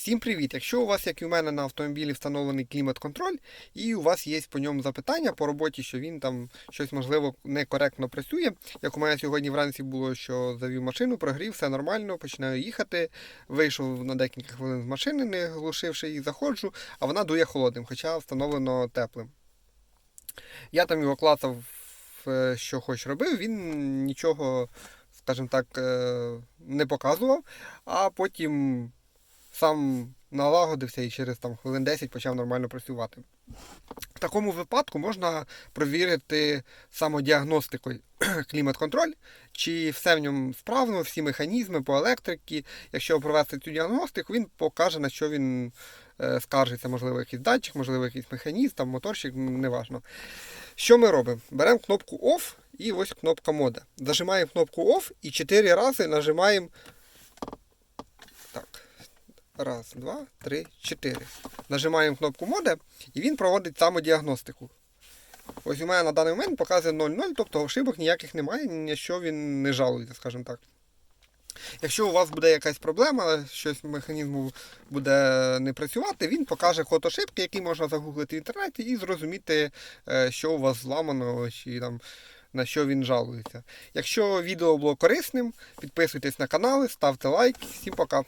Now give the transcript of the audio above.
Всім привіт! Якщо у вас, як і у мене, на автомобілі встановлений клімат-контроль, і у вас є по ньому запитання по роботі, що він там щось можливо некоректно працює. Як у мене сьогодні вранці було, що завів машину, прогрів, все нормально, починаю їхати. Вийшов на декілька хвилин з машини, не глушивши її, заходжу, а вона дує холодним, хоча встановлено теплим. Я там його клацав, е, що хоч робив, він нічого, скажімо так, е, не показував, а потім сам налагодився і через там, хвилин 10 почав нормально працювати. В такому випадку можна провірити самодіагностикою клімат-контроль, чи все в ньому справно, всі механізми по електриці. Якщо провести цю діагностику, він покаже, на що він е, скаржиться, можливо, якийсь датчик, можливо, якийсь механізм, там, моторчик, м, неважно. Що ми робимо? Беремо кнопку OFF і ось кнопка мода. Зажимаємо кнопку OFF і 4 рази нажимаємо. Раз, два, три, чотири. Нажимаємо кнопку мода і він проводить самодіагностику. Ось у мене на даний момент показує 0,0, тобто ошибок ніяких немає, ні що він не жалується, скажімо так. Якщо у вас буде якась проблема, щось механізму буде не працювати, він покаже код ошибки, який можна загуглити в інтернеті і зрозуміти, е, що у вас зламано, чи там на що він жалується. Якщо відео було корисним, підписуйтесь на канали, ставте лайк. Всім пока!